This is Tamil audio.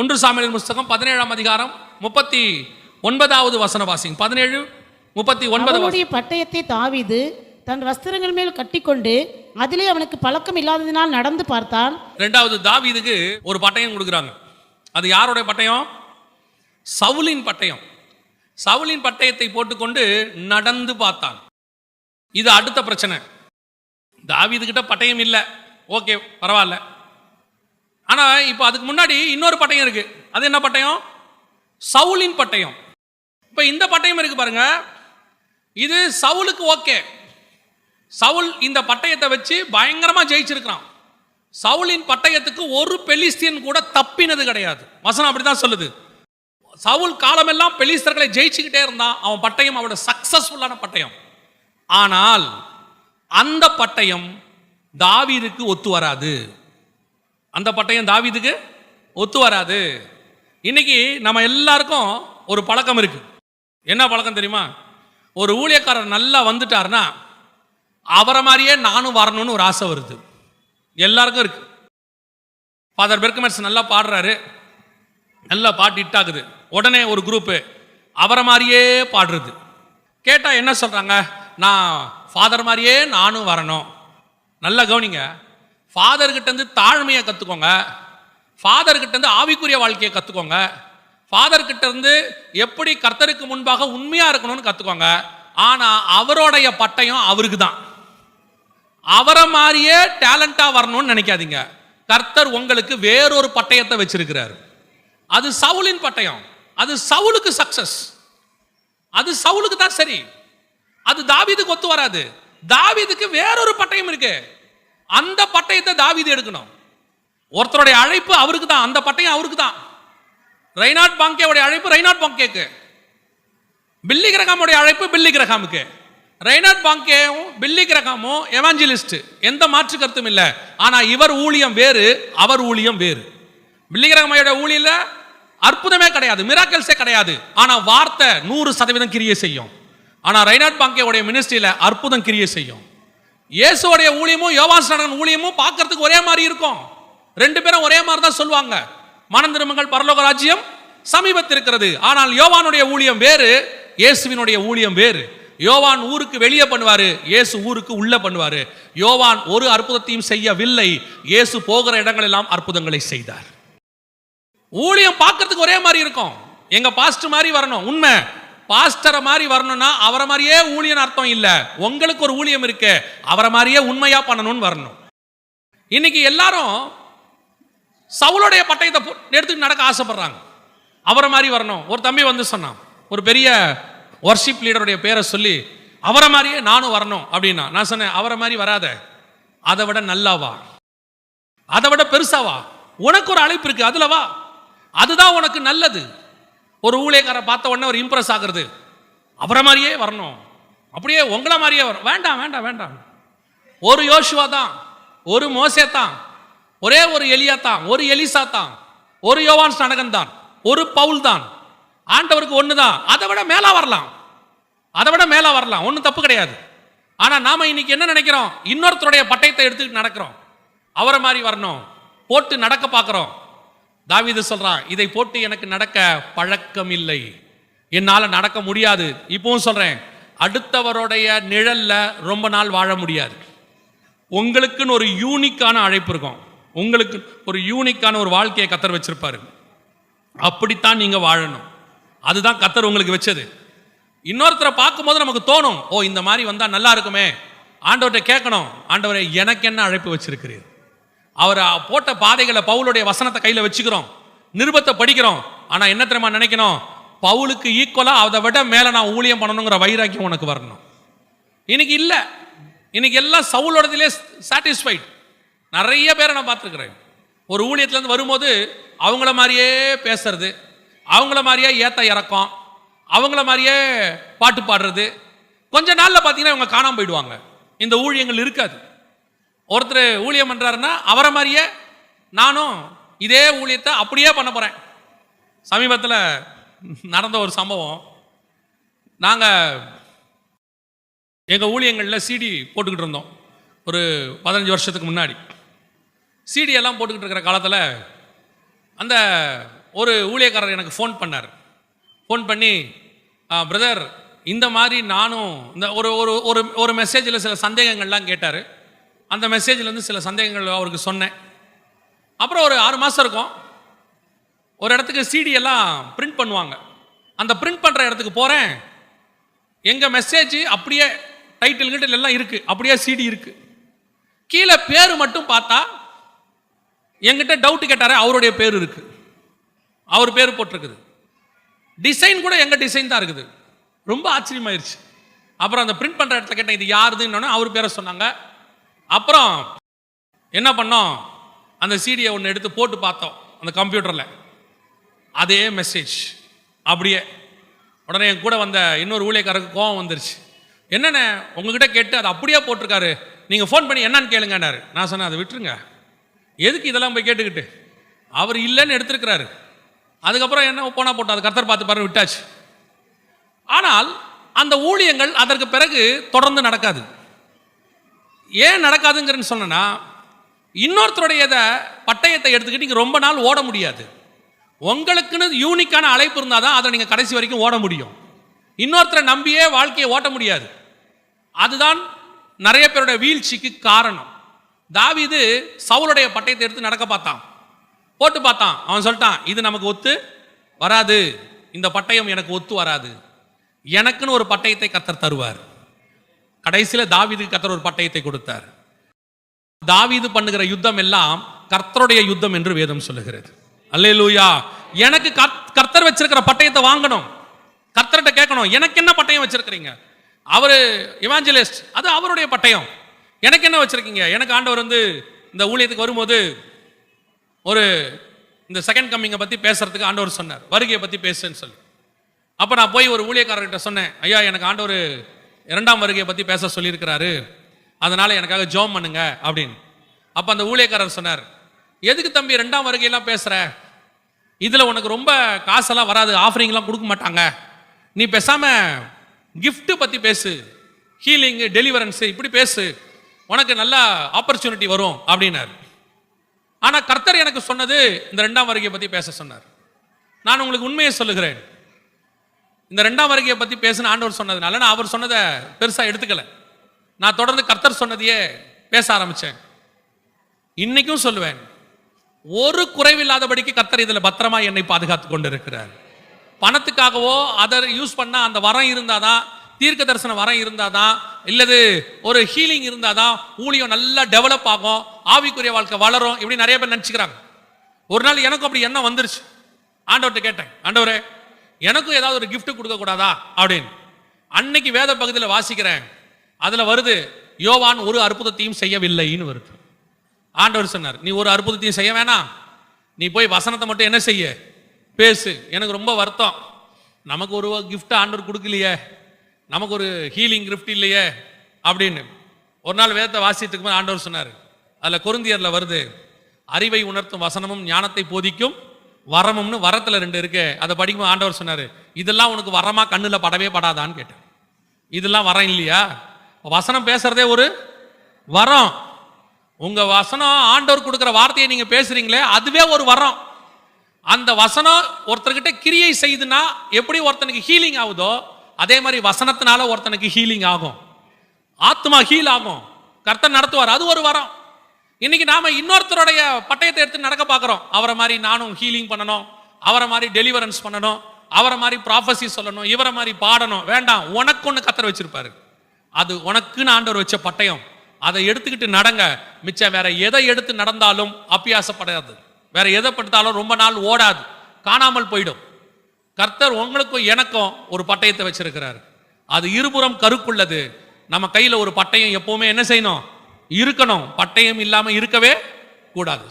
ஒன்று சாமியல் புஸ்தகம் பதினேழாம் அதிகாரம் முப்பத்தி ஒன்பதாவது வசன வாசிங் பதினேழு முப்பத்தி ஒன்பது பட்டயத்தை தாவீது தன் வஸ்திரங்கள் மேல் கட்டிக்கொண்டு அதிலே அவனுக்கு பழக்கம் இல்லாததினால் நடந்து பார்த்தான். ரெண்டாவது தாவீதுக்கு ஒரு பட்டயம் கொடுக்குறாங்க. அது யாருடைய பட்டயம்? சவுலின் பட்டயம். சவுலின் பட்டயத்தை போட்டுக்கொண்டு நடந்து பார்த்தான். இது அடுத்த பிரச்சனை. தாவீதுகிட்ட பட்டயம் இல்லை. ஓகே பரவாயில்ல. ஆனா இப்போ அதுக்கு முன்னாடி இன்னொரு பட்டயம் இருக்கு. அது என்ன பட்டயம்? சவுலின் பட்டயம். இப்போ இந்த பட்டயம் இருக்கு பாருங்க. இது சவுலுக்கு ஓகே. சவுல் இந்த பட்டயத்தை வச்சு பயங்கரமா ஜெயிச்சிருக்கிறான். சவுலின் பட்டயத்துக்கு ஒரு பெலிஸ்தியன் கூட தப்பினது கிடையாது. வசனம் அப்படிதான் சொல்லுது. சவுல் காலமெல்லாம் பெலிஸ்தர்களை ஜெயிச்சுக்கிட்டே இருந்தான். அவன் பட்டயம் அவனோட சக்சஸ்ஃபுல்லான பட்டயம். ஆனால் அந்த பட்டயம் தாவீதுக்கு ஒத்து வராது. அந்த பட்டயம் தாவிதுக்கு ஒத்து வராது. இன்னைக்கு நம்ம எல்லாருக்கும் ஒரு பழக்கம் இருக்கு. என்ன பழக்கம் தெரியுமா? ஒரு ஊழியக்காரர் நல்லா வந்துட்டாருன்னா அவரை மாதிரியே நானும் வரணும்னு ஒரு ஆசை வருது. எல்லாருக்கும் இருக்கு. ஃபாதர் பெர்கமர்ஸ் நல்லா பாடுறாரு. நல்லா பாட்டு ஹிட் ஆகுது. உடனே ஒரு குரூப்பு அவரை மாதிரியே பாடுறது. கேட்டால் என்ன சொல்கிறாங்க நான் ஃபாதர் மாதிரியே நானும் வரணும். நல்லா கவனிங்க. ஃபாதர்கிட்டேருந்து தாழ்மையை கற்றுக்கோங்க ஃபாதர்கிட்டேருந்து ஆவிக்குரிய வாழ்க்கையை கற்றுக்கோங்க ஃபாதர்கிட்டேருந்து எப்படி கர்த்தருக்கு முன்பாக உண்மையாக இருக்கணும்னு கற்றுக்கோங்க ஆனால் அவருடைய பட்டயம் அவருக்கு தான் அவரை மாதிரியே டேலண்டாக வரணும்னு நினைக்காதீங்க. கர்த்தர் உங்களுக்கு வேறொரு பட்டயத்தை வச்சிருக்கிறார். அது சவுலின் பட்டயம். அது சவுலுக்கு சக்சஸ் அது சவுலுக்கு தான் சரி. அது தாவிதுக்கு ஒத்து வராது. தாவிதுக்கு வேறொரு பட்டயம் இருக்கு. அந்த பட்டயத்தை தாவீது எடுக்கணும். ஒருத்தருடைய அழைப்பு அவருக்கு தான் அந்த பட்டயம் அவருக்கு தான் ரெய்னாட் பாங்கேவுடைய அழைப்பு ரெய்னாட் பாங்கேக்கு. பில்லி கிரகாமுடைய அழைப்பு பில்லி கிரகாமுக்கு. ரெய்னாட் பாங்கேவும் பில்லி கிரகாமும் எவாஞ்சலிஸ்ட் எந்த மாற்று கருத்தும் இல்லை. ஆனால் இவர் ஊழியம் வேறு அவர் ஊழியம் வேறு. பில்லி கிரகமையோட ஊழியில் அற்புதமே கிடையாது மிராக்கல்ஸே கிடையாது. ஆனால் வார்த்தை நூறு சதவீதம் கிரியை செய்யும். ஆனால் ரெய்னாட் பாங்கேவுடைய மினிஸ்ட்ரியில் அற்புதம் கிரியை செய்யும். இயேசுடைய ஊழியமும் யோவாசனன் ஊழியமும் பார்க்கறதுக்கு ஒரே மாதிரி இருக்கும். ரெண்டு பேரும் ஒரே மாதிரி தான் சொல்லுவாங்க. மனம் திரும்புங்கள் பரலோக ராஜ்யம் சமீபத்தில் இருக்கிறது ஆனால் யோவானுடைய ஊழியம் வேறு இயேசுவினுடைய ஊழியம் வேறு. யோவான் ஊருக்கு வெளியே பண்ணுவாரு இயேசு ஊருக்கு உள்ளே பண்ணுவாரு. யோவான் ஒரு அற்புதத்தையும் செய்யவில்லை இயேசு போகிற இடங்களெல்லாம் அற்புதங்களை செய்தார். ஊழியம் பார்க்கறதுக்கு ஒரே மாதிரி இருக்கும். எங்க பாஸ்ட் மாதிரி வரணும். உண்மை. பாஸ்டரை மாதிரி வரணும்னா அவரை மாதிரியே ஊழியன் அர்த்தம் இல்லை. உங்களுக்கு ஒரு ஊழியம் இருக்கு. அவரை மாதிரியே உண்மையாக பண்ணணும்னு வரணும். இன்னைக்கு எல்லாரும் சவுளுடைய பட்டயத்தை எடுத்துக்கிட்டு எடுத்துட்டு நடக்க ஆசைப்படுறாங்க. அவரை மாதிரி வரணும். ஒரு தம்பி வந்து சொன்னான். ஒரு பெரிய ஒர்ஷிப் லீடருடைய பேரை சொல்லி அவரை மாதிரியே நானும் வரணும் அப்படின்னா நான் சொன்னேன் அவரை மாதிரி வராத. அதை விட நல்லாவா அதை விட பெருசாவா உனக்கு ஒரு அழைப்பு இருக்கு. அதுல வா. அதுதான் உனக்கு நல்லது. ஒரு ஊழியக்காரை பார்த்த உடனே ஒரு இம்ப்ரெஸ் ஆகுறது. அவரை மாதிரியே வரணும். அப்படியே உங்களை மாதிரியே வரும் வேண்டாம் வேண்டாம் வேண்டாம். ஒரு யோசுவா தான் ஒரு மோசே தான் ஒரே ஒரு எலியா தான் ஒரு எலிசா தான் ஒரு யோவான் ஸ்நானகன் தான் ஒரு பவுல் தான். ஆண்டவருக்கு ஒன்று தான். அதை விட மேலே வரலாம். அதை விட மேலே வரலாம். ஒன்றும் தப்பு கிடையாது. ஆனால் நாம் இன்னைக்கு என்ன நினைக்கிறோம்? இன்னொருத்தருடைய பட்டயத்தை எடுத்துக்கிட்டு நடக்கிறோம். அவரை மாதிரி வரணும். போட்டு நடக்க பார்க்குறோம். தாவிது சொல்கிறான் இதை போட்டு எனக்கு நடக்க பழக்கம் இல்லை என்னால் நடக்க முடியாது. இப்பவும் சொல்கிறேன் அடுத்தவருடைய நிழலில் ரொம்ப நாள் வாழ முடியாது. உங்களுக்குன்னு ஒரு யூனிக்கான அழைப்பு இருக்கும். உங்களுக்கு ஒரு யூனிக்கான ஒரு வாழ்க்கையை கத்தர் வச்சுருப்பார். அப்படித்தான் நீங்கள் வாழணும். அதுதான் கத்தர் உங்களுக்கு வச்சது. இன்னொருத்தரை பார்க்கும்போது நமக்கு தோணும் ஓ இந்த மாதிரி வந்தால் நல்லா இருக்குமே. ஆண்டவர்கிட்ட கேட்கணும். ஆண்டவரை எனக்கு என்ன அழைப்பு வச்சிருக்கிறீர்? அவர் போட்ட பாதைகளை பவுலுடைய வசனத்தை கையில் வச்சுக்கிறோம். நிருபத்தை படிக்கிறோம். ஆனால் என்ன தெரியுமா நினைக்கணும்? பவுலுக்கு ஈக்குவலாக அதை விட மேலே நான் ஊழியம் பண்ணணுங்கிற வைராக்கியம் உனக்கு வரணும். இன்னைக்கு இல்லை. இன்னைக்கு எல்லாம் சவுலோடதிலே சாட்டிஸ்ஃபைட் நிறைய பேரை நான் பார்த்துருக்குறேன். ஒரு ஊழியத்துலேருந்து வரும்போது அவங்கள மாதிரியே பேசுறது அவங்கள மாதிரியே ஏத்த இறக்கம் அவங்கள மாதிரியே பாட்டு பாடுறது. கொஞ்ச நாளில் பார்த்தீங்கன்னா இவங்க காணாமல் போயிடுவாங்க. இந்த ஊழியங்கள் இருக்காது. ஒருத்தர் ஊழியம் பண்ணுறாருன்னா அவரை மாதிரியே நானும் இதே ஊழியத்தை அப்படியே பண்ண போகிறேன் சமீபத்தில் நடந்த ஒரு சம்பவம். நாங்கள் எங்கள் ஊழியங்களில் சிடி போட்டுக்கிட்டு இருந்தோம். ஒரு பதினஞ்சு வருஷத்துக்கு முன்னாடி. சிடி எல்லாம் போட்டுக்கிட்டு இருக்கிற காலத்தில் அந்த ஒரு ஊழியக்காரர் எனக்கு ஃபோன் பண்ணார். ஃபோன் பண்ணி பிரதர் இந்த மாதிரி நானும் இந்த ஒரு ஒரு ஒரு ஒரு மெசேஜில் சில சந்தேகங்கள்லாம் கேட்டார். அந்த மெசேஜ்லேருந்து சில சந்தேகங்கள் அவருக்கு சொன்னேன். அப்புறம் ஒரு ஆறு மாதம் இருக்கும். ஒரு இடத்துக்கு சிடி எல்லாம் பிரிண்ட் பண்ணுவாங்க. அந்த பிரிண்ட் பண்ணுற இடத்துக்கு போகிறேன் எங்கள் மெசேஜ் அப்படியே டைட்டில் கிட்டில் எல்லாம் இருக்குது அப்படியே சிடி இருக்குது கீழே பேர் மட்டும் பார்த்தா எங்கிட்ட டவுட் கேட்டாரே அவருடைய பேர் இருக்குது அவர் பேர் போட்டிருக்குது. டிசைன் கூட எங்கள் டிசைன் தான் இருக்குது. ரொம்ப ஆச்சரியமாயிருச்சு. அப்புறம் அந்த பிரிண்ட் பண்ணுற இடத்துல கேட்டேன் இது யாருதுன்னு அவர் பேரை சொன்னாங்க. அப்புறம் என்ன பண்ணோம்? அந்த சீடியை ஒன்று எடுத்து போட்டு பார்த்தோம் அந்த கம்ப்யூட்டரில். அதே மெசேஜ் அப்படியே உடனே என் கூட வந்த இன்னொரு ஊழியக்காரருக்கு கோவம் வந்துருச்சு. என்னென்ன உங்ககிட்ட கேட்டு அது அப்படியே போட்டிருக்காரு. நீங்கள் ஃபோன் பண்ணி என்னன்னு கேளுங்கன்னாரு. நான் சொன்னேன் அதை விட்டுருங்க. எதுக்கு இதெல்லாம் போய் கேட்டுக்கிட்டு? அவர் இல்லைன்னு எடுத்திருக்கிறாரு. அதுக்கப்புறம் என்ன போனா போட்டோம் அது கர்த்தர் பார்த்து பாரு விட்டாச்சு. ஆனால் அந்த ஊழியங்கள் அதற்கு பிறகு தொடர்ந்து நடக்காது. ஏன் நடக்காதுங்கிறன்னு சொன்னேன்னா இன்னொருத்தருடைய இதை பட்டயத்தை எடுத்துக்கிட்டு நீங்கள் ரொம்ப நாள் ஓட முடியாது. உங்களுக்குன்னு யூனிக்கான அழைப்பு இருந்தால் தான் அதை நீங்கள் கடைசி வரைக்கும் ஓட முடியும். இன்னொருத்தரை நம்பியே வாழ்க்கையை ஓட்ட முடியாது. அதுதான் நிறைய பேருடைய வீழ்ச்சிக்கு காரணம். தாவிது சவுளுடைய பட்டயத்தை எடுத்து நடக்க பார்த்தான். போட்டு பார்த்தான். அவன் சொல்லிட்டான் இது நமக்கு ஒத்து வராது. இந்த பட்டயம் எனக்கு ஒத்து வராது. எனக்குன்னு ஒரு பட்டயத்தை கத்தர் தருவார். கடைசியில் தாவீதுக்கு கத்தர் ஒரு பட்டயத்தை கொடுத்தார். தாவீது பண்ணுகிற யுத்தம் எல்லாம் கர்த்தருடைய யுத்தம் என்று வேதம் சொல்லுகிறது. அல்லேலூயா. எனக்கு கர்த்தர் வச்சிருக்கிற பட்டயத்தை வாங்கணும். கர்த்தர்கிட்ட கேட்கணும் எனக்கு என்ன பட்டயம் வச்சிருக்கிறீங்க? அவரு இவாஞ்சலிஸ்ட் அது அவருடைய பட்டயம். எனக்கு என்ன வச்சிருக்கீங்க? எனக்கு ஆண்டவர் வந்து இந்த ஊழியத்துக்கு வரும்போது ஒரு இந்த செகண்ட் கம்மிங்கை பற்றி பேசுறதுக்கு ஆண்டவர் சொன்னார். வருகையை பற்றி பேசுன்னு சொல்லி. அப்போ நான் போய் ஒரு ஊழியக்காரர்கிட்ட சொன்னேன் ஐயா எனக்கு ஆண்டவர் இரண்டாம் வருகையை பற்றி பேச சொல்லியிருக்கிறாரு. அதனால் எனக்காக ஜோம் பண்ணுங்க அப்படின்னு. அப்போ அந்த ஊழியக்காரர் சொன்னார் எதுக்கு தம்பி ரெண்டாம் வருகையெல்லாம் பேசுகிற இதில் உனக்கு ரொம்ப காசெல்லாம் வராது ஆஃபரிங்லாம் கொடுக்க மாட்டாங்க. நீ பேசாமல் கிஃப்ட்டு பற்றி பேசு. ஹீலிங்கு டெலிவரன்ஸு இப்படி பேசு. உனக்கு நல்ல ஆப்பர்ச்சுனிட்டி வரும் அப்படின்னார். ஆனால் கர்த்தர் எனக்கு சொன்னது இந்த ரெண்டாம் வருகையை பற்றி பேச சொன்னார். நான் உங்களுக்கு உண்மையை சொல்லுகிறேன். இந்த ரெண்டாம் வருகையை பற்றி பேசின ஆண்டவர் சொன்னதுனால நான் அவர் சொன்னதை பெருசாக எடுத்துக்கல. நான் தொடர்ந்து கர்த்தர் சொன்னதையே பேச ஆரம்பித்தேன் இன்னைக்கும் சொல்லுவேன் ஒரு குறைவில்லாதபடிக்கு கர்த்தர் இதில் பத்திரமா என்னை பாதுகாத்து கொண்டிருக்கிறார். பணத்துக்காகவோ அதை யூஸ் பண்ணால் அந்த வரம் இருந்தால் தான் தீர்க்க தரிசன வரம் இருந்தாதான் இல்லது ஒரு ஹீலிங் இருந்தால் தான் ஊழியம் நல்லா டெவலப் ஆகும் ஆவிக்குரிய வாழ்க்கை வளரும் இப்படி நிறைய பேர் நினச்சிக்கிறாங்க. ஒரு நாள் எனக்கும் அப்படி எண்ணம் வந்துருச்சு. ஆண்டவர்கிட்ட கேட்டேன் ஆண்டவரே எனக்கும் ஏதாவது ஒரு கிஃப்ட் கொடுக்க கூடாதா அப்படின்னு. அன்னைக்கு வேத பகுதியில் வாசிக்கிறேன். அதுல வருது யோவான் ஒரு அற்புதத்தையும் செய்யவில்லைன்னு வருது. ஆண்டவர் சொன்னார் நீ ஒரு அற்புதத்தையும் செய்ய வேணாம். நீ போய் வசனத்தை மட்டும் என்ன செய்ய? பேசு. எனக்கு ரொம்ப வருத்தம். நமக்கு ஒரு கிஃப்ட் ஆண்டவர் கொடுக்கலையே. நமக்கு ஒரு ஹீலிங் கிஃப்ட் இல்லையே. அப்படின்னு. ஒரு நாள் வேதத்தை வாசித்துக்கு ஆண்டவர் சொன்னார் அதில் கொருந்தியரில் வருது அறிவை உணர்த்தும் வசனமும் ஞானத்தை போதிக்கும் வரமும்னு வரத்தில் ரெண்டு இருக்கு. அதை படிக்கும்போது ஆண்டவர் சொன்னார் இதெல்லாம் உனக்கு வரமா கண்ணில் படவே படாதான்னு கேட்டேன் இதெல்லாம் வரம் இல்லையா? வசனம் பேசுறதே ஒரு வரம். உங்க வசனம் ஆண்டவர் கொடுக்குற வார்த்தையை நீங்க பேசுறீங்களே அதுவே ஒரு வரம். அந்த வசனம் ஒருத்தர்கிட்ட கிரியை செய்துனா எப்படி ஒருத்தனுக்கு ஹீலிங் ஆகுதோ அதே மாதிரி வசனத்தினால ஒருத்தனுக்கு ஹீலிங் ஆகும். ஆத்மா ஹீல் ஆகும். கர்த்தன் நடத்துவார். அது ஒரு வரம். இன்னைக்கு நாம இன்னொருத்தருடைய பட்டயத்தை எடுத்து நடக்க பார்க்குறோம். அவரை மாதிரி நானும் ஹீலிங் பண்ணணும். அவரை மாதிரி டெலிவரன்ஸ் பண்ணணும். அவரை மாதிரி ப்ராஃபஸி சொல்லணும். இவரை மாதிரி பாடணும். வேண்டாம் உனக்கு ஒன்று கத்தர் வச்சிருப்பாரு. அது உனக்குன்னு ஆண்டவர் வச்ச பட்டயம். அதை எடுத்துக்கிட்டு நடங்க. மிச்சம் வேற எதை எடுத்து நடந்தாலும் அப்பியாசப்படாது வேற எதை படுத்தாலும் ரொம்ப நாள் ஓடாது. காணாமல் போயிடும். கர்த்தர் உங்களுக்கும் எனக்கும் ஒரு பட்டயத்தை வச்சிருக்கிறார். அது இருபுறம் கருக்குள்ளது. நம்ம கையில் ஒரு பட்டயம் எப்பவுமே என்ன செய்யணும்? இருக்கணும். பட்டயம் இல்லாம இருக்கவே கூடாது.